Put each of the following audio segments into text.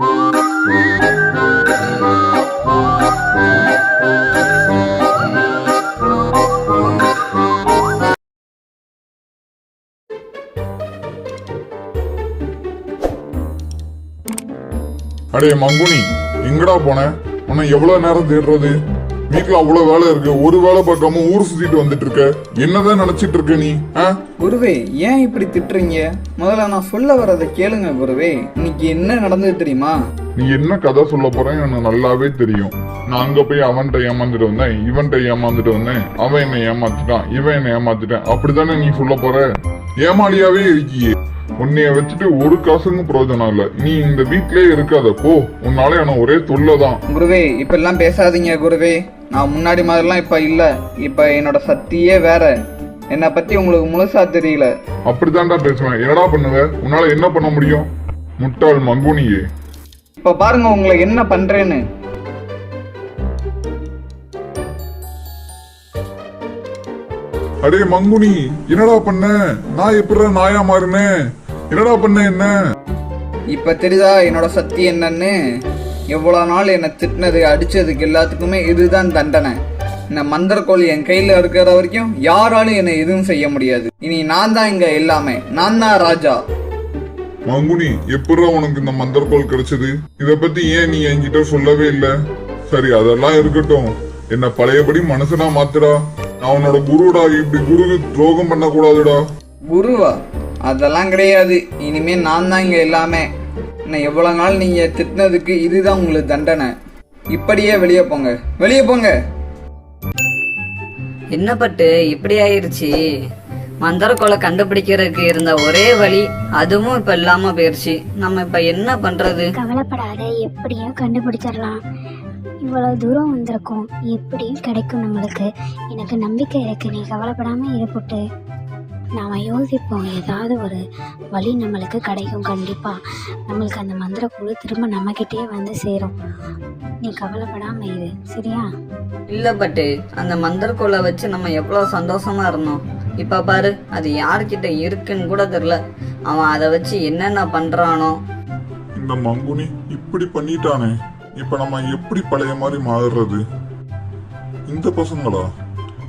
அடே மங்குனி எங்கடா போன? உன்னை எவ்வளவு நேரம் தேடுறது? வீட்டுல அவ்வளவு வேலை இருக்கு. ஒரு வேலை பார்க்காம ஊர் சுத்திட்டு வந்துட்டு இருக்க என்னதான் நினைச்சிட்டு இருக்க நீ? குருவே ஏன் இப்படி திட்டுறீங்க? முதல்ல நான் சொல்ல வரதை கேளுங்க குருவே. இன்னைக்கு என்ன நடந்தது தெரியுமா? நீ என்ன கதை சொல்ல போறேன்னு எனக்கு நல்லாவே தெரியும். நான் அங்க போய் அவன்கிட்ட ஏமாந்துட்டு வந்தேன் இவன்கிட்ட ஏமாந்துட்டு வந்தேன் அவன் என்னை ஏமாத்திட்டான் இவன் என்னை ஏமாத்திட்டான். அப்படித்தானே நீ சொல்ல போற? ஏமாளியாவே இருக்கியே. உன்னைய வச்சுட்டு ஒரு காசுக்கும் பிரயோஜனம் இல்ல. நீ இந்த வீட்லயே இருக்காத போ. உன்னால எனக்கு ஒரே தொல்லைதான். குருவே இப்ப எல்லாம் பேசாதீங்க குருவே. நான் முன்னாடி மாதிரிலாம் இப்ப இல்ல. இப்ப என்னோட சக்தியே வேற. என்னை பத்தி உங்களுக்கு முழுசா தெரியல. அப்படித்தான்டா பேசுவேன். என்னடா பண்ணுவ? உன்னால என்ன பண்ண முடியும்? முட்டாள் மங்குனியே. இப்ப பாருங்க உங்களை என்ன பண்றேன்னு. அடே மங்குனி என்னடா பண்ண? நான் எப்படிடா நாயா மாறினேன் என்னடா பண்ண என்ன? இப்ப தெரியுதா என்னோட சக்தி என்னன்னு? எவ்வளவு நாள் என்னை திட்டினது அடிச்சதுக்கு எல்லாத்துக்குமே இதுதான் தண்டனை. இந்த மந்திரக்கோள் என் கையில இருக்கிற வரைக்கும் யாராலும் என்னை எதுவும் செய்ய முடியாது. இனி நான் தான் இங்க எல்லாமே. நான் தான் ராஜா. மங்குனி எப்படிடா உனக்கு இந்த மந்திரக்கோள் கிடைச்சது? இத பத்தி ஏன் நீ என்கிட்ட சொல்லவே இல்ல? சரி அதெல்லாம் இருக்கட்டும். என்ன பழையபடி மனுஷனா மாத்துடா. நான் உன்னோட குருடா. இப்படி குருக்கு துரோகம் பண்ண கூடாதுடா குருவா? அதெல்லாம் கிடையாது. இனிமே நான் தான் இங்க எல்லாமே. இன்னும் எவ்வளவு நாள் நீங்க திட்டினதுக்கு இதுதான் உங்களுக்கு தண்டனை. இப்படியே வெளியே போங்க. வெளியே போங்க. என்ன பட்டு இப்படி ஆயிருச்சு? மந்திரக்கோலை கண்டுபிடிக்கிறதுக்கு இருந்த ஒரே வழி அதுவும் இப்ப இல்லாம போயிருச்சு. நம்ம இப்ப என்ன பண்றது? கவலைப்படாத எப்படியும் கண்டுபிடிச்சிடலாம். இவ்வளவு தூரம் வந்திருக்கோம் எப்படியும் கிடைக்கும் நம்மளுக்கு. எனக்கு நம்பிக்கை இருக்கு நீ கவலைப்படாம இருப்புட்டு நாம யோசிப்போம் ஏதாவது ஒரு வழி நம்மளுக்கு கிடைக்கும் கண்டிப்பா. நம்மளுக்கு அந்த மந்திர குழு திரும்ப நம்மக்கிட்டே வந்து சேரும். நீ கவலைப்படாம இரு சரியா? இல்ல பட்டு அந்த மந்திரக்கோலை வச்சு நம்ம எவ்வளவு சந்தோஷமா இருந்தோம். இப்ப பாரு அது யார்கிட்ட இருக்குன்னு கூட தெரியல. அவன் அதை வச்சு என்னென்ன பண்றானோ. இந்த மங்குனி இப்படி பண்ணிட்டானே. இப்ப நம்ம எப்படி பழைய மாதிரி மாறுறது? இந்த பசங்களா?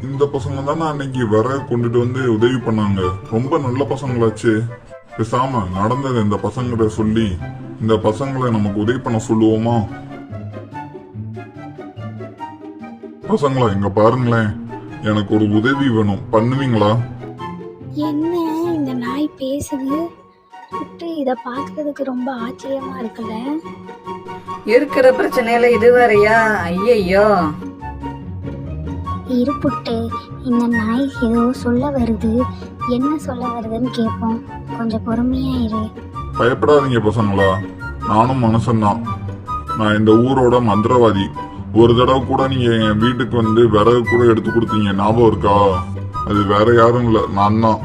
இந்த பசங்க தான் அன்னைக்கு வர கொண்டுட்டு வந்து உதவி பண்ணாங்க. ரொம்ப நல்ல பசங்களாச்சு. பேசாம நடந்தது இந்த பசங்கிட்ட சொல்லி இந்த பசங்களை நமக்கு உதவி பண்ண சொல்லுவோமா? பசங்களா இங்க பாருங்களேன். எனக்கு ஒரு உதவி வேணும். பண்ணுவீங்களா? என்ன இந்த நாய் பேசுது? புட்டு இதை பார்க்கறதுக்கு ரொம்ப ஆச்சரியமா இருக்குல்ல? இருக்கிற பிரச்சனையில இது வேறயா? ஐயையோ. இருப்புட்டு இந்த நாய் ஏதோ சொல்ல வருது. என்ன சொல்ல வருதுன்னு கேட்போம் கொஞ்சம் பொறுமையா இரு. பயப்படாதீங்க பசங்களா நானும் மனுஷன்தான். நான் இந்த ஊரோட மந்திரவாதி. ஒரு தடவை கூட நீங்க என் வீட்டுக்கு வந்து விறகு கூட எடுத்து கொடுத்தீங்க. ஞாபகம் இருக்கா? அது வேற யாரும் இல்ல. நான் தான்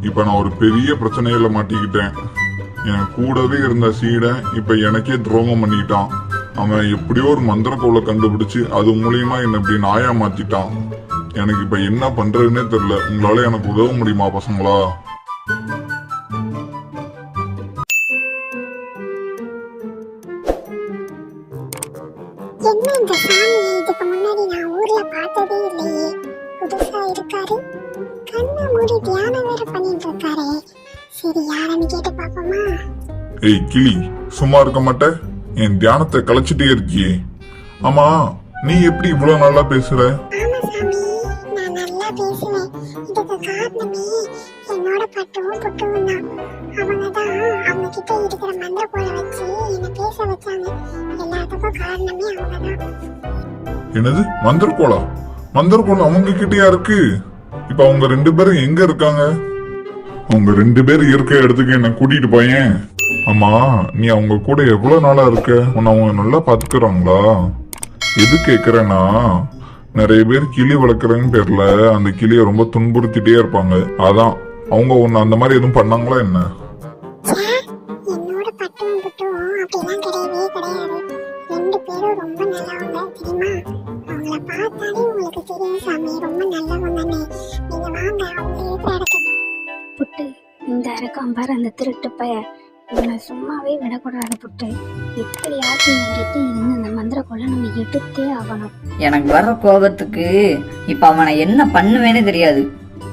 இப்ப நான் ஒரு பெரிய பிரச்சனையில மாட்டிக்கிட்டேன். என் கூடவே இருந்த சீடன் இப்ப எனக்கே துரோகம் பண்ணிட்டான். அவன் எப்படியோ ஒரு மந்திரக்கோளை கண்டுபிடிச்சு அது மூலியமா என்ன இப்படி நாயா மாத்திட்டான். எனக்கு இப்ப என்ன பண்றதுன்னே தெரியல. உங்களால எனக்கு உதவ முடியுமா பசங்களா? என்ன இந்த சாமி? இதுக்கு முன்னாடி நான் ஊர்ல பார்த்ததே இல்லையே. புதுசா இருக்காரு. கண்ணை மூடி தியானம் வேற பண்ணிட்டு இருக்காரே. சரி யாருன்னு கேட்டு பாப்போமா ஏய் கிளி சும்மா இருக்க மாட்ட? என் தியானத்தை கலைச்சிட்டே இருக்கியே. ஆமா நீ எப்படி இவ்வளவு நல்லா பேசுற? என்னது? மந்திரக்கோளா? மந்திரக்கோளம் அவங்க கிட்டயா இருக்கு? இப்ப அவங்க ரெண்டு பேரும் எங்க இருக்காங்க? அவங்க ரெண்டு பேரும் இருக்க இடத்துக்கு என்ன கூட்டிட்டு போயேன். ஆமா நீ அவங்க கூட எவ்வளவு நாளா இருக்க? உன்னை அவங்க நல்லா பாத்துக்கிறாங்களா? எது கேக்குறேன்னா நிறைய பேர் கிளி வளர்க்குறேன்னு பேர்ல அந்த கிளியை ரொம்ப துன்புறுத்திட்டே இருப்பாங்க. அதான் அவங்க உன்னை அந்த மாதிரி எதுவும் பண்ணாங்களா என்ன? புட்டு இந்த இருக்கான் பாரு அந்த திருட்டு பைய இவனை சும்மாவே விடக்கூடாது புட்டு. எப்படியாச்சும் என்கிட்ட இருந்து அந்த மந்திரக்கோலை நம்ம எடுத்தே ஆகணும். எனக்கு வர்ற கோபத்துக்கு இப்ப அவனை என்ன பண்ணுவேனே தெரியாது.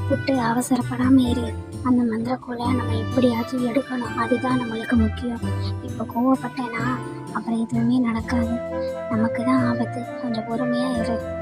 புட்டு அவசரப்படாம இரு. அந்த மந்திரக்கோலை நம்ம எப்படியாச்சும் எடுக்கணும். அதுதான் நம்மளுக்கு முக்கியம். இப்போ கோவப்பட்டேனா அப்புறம் எதுவுமே நடக்காது. நமக்கு தான் ஆபத்து. கொஞ்சம் பொறுமையா இரு.